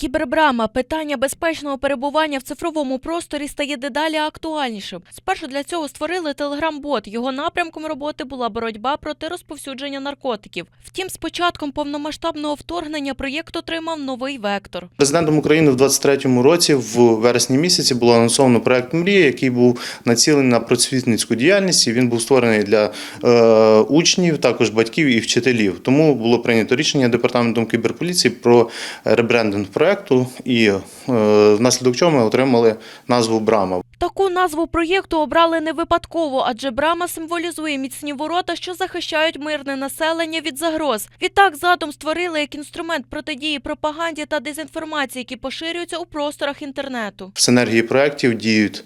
Кібербрама питання безпечного перебування в цифровому просторі стає дедалі актуальнішим. Спершу для цього створили телеграм-бот. Його напрямком роботи була боротьба проти розповсюдження наркотиків. Втім, з початком повномасштабного вторгнення проєкт отримав новий вектор. Президентом України в 23-му році, в вересні місяці, було анонсовано проект Мрія, який був націлений на просвітницьку діяльність. і Він був створений для е, учнів, також батьків і вчителів. Тому було прийнято рішення департаментом кіберполіції про ребрендинг проекту, і е, внаслідок чого ми отримали назву Брама. Таку назву проєкту обрали не випадково, адже брама символізує міцні ворота, що захищають мирне населення від загроз. Відтак задум створили як інструмент протидії пропаганді та дезінформації, які поширюються у просторах інтернету. В синергії проєктів діють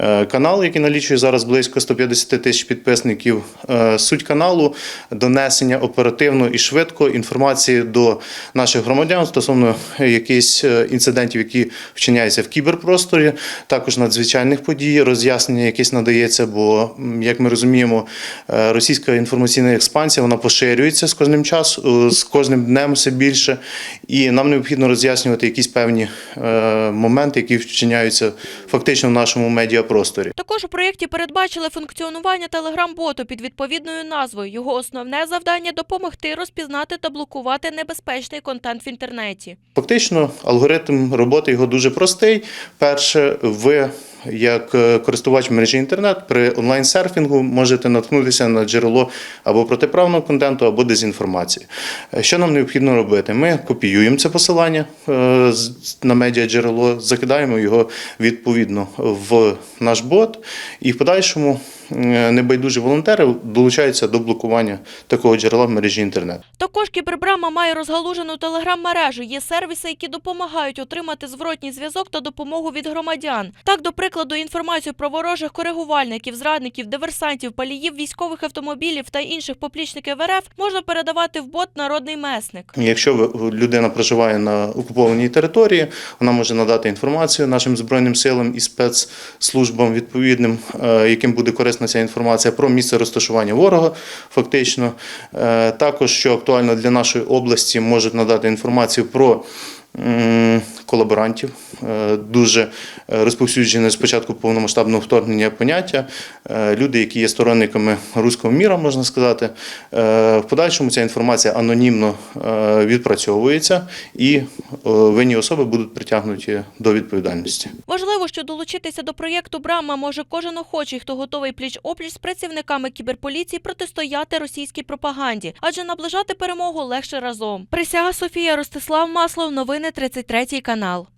е, канал, який налічує зараз близько 150 тисяч підписників. Е, Суть каналу донесення оперативно і швидко інформації до наших громадян стосовно якихось е, інцидентів, які вчиняються в кіберпросторі, також надзвичайних подій, роз'яснення якесь надається, бо, як ми розуміємо, е, російська інформаційна експансія вона поширюється з кожним часом, з кожним днем все більше, і нам необхідно роз'яснювати якісь певні е, моменти, які вчиняються фактично в нашому медіапросторі. Також у проєкті передбачили функціонування телеграм-боту під відповідною назвою. Його основне завдання допомогти розпізнати та блокувати небезпечний контент в інтернеті. Фактично, алгоритм роботи його дуже простий. Перше, ви як е, користувач мережі інтернет при онлайн-серфінгу можете наткнутися на джерело або протиправного контенту, або дезінформації. Е, Що нам необхідно робити? Ми копіюємо це посилання на медіа джерело, закидаємо його відповідно в наш бот, і в подальшому е, небайдужі волонтери долучаються до блокування такого джерела в мережі інтернет. Також кібербрама має розгалужену телеграм-мережу. Є сервіси, які допомагають отримати зворотній зв'язок та допомогу від громадян. Так, до прикладу, інформацію про ворожих коригувальників, зрадників, диверсантів, паліїв військових автомобілів та інших поплічників РФ можна передавати в бот народний месник. Якщо людина проживає на окупованій території, вона може надати інформацію нашим збройним силам і спецслужбам відповідним, е, яким буде корисна ця інформація про місце розташування ворога. Фактично, Е, також що актуально для нашої області, можуть надати інформацію про. Колаборантів Е, дуже е, розповсюджене з початку повномасштабного вторгнення поняття. Е, Люди, які є сторонниками руського міра, можна сказати. В подальшому ця інформація анонімно відпрацьовується і винні особи будуть притягнуті до відповідальності. Важливо, що долучитися до проєкту Брама може кожен охочий, хто готовий пліч опліч з працівниками кіберполіції протистояти російській пропаганді, адже наближати перемогу легше разом. Присяга Софія Ростислав Маслов. Новини 33 канал.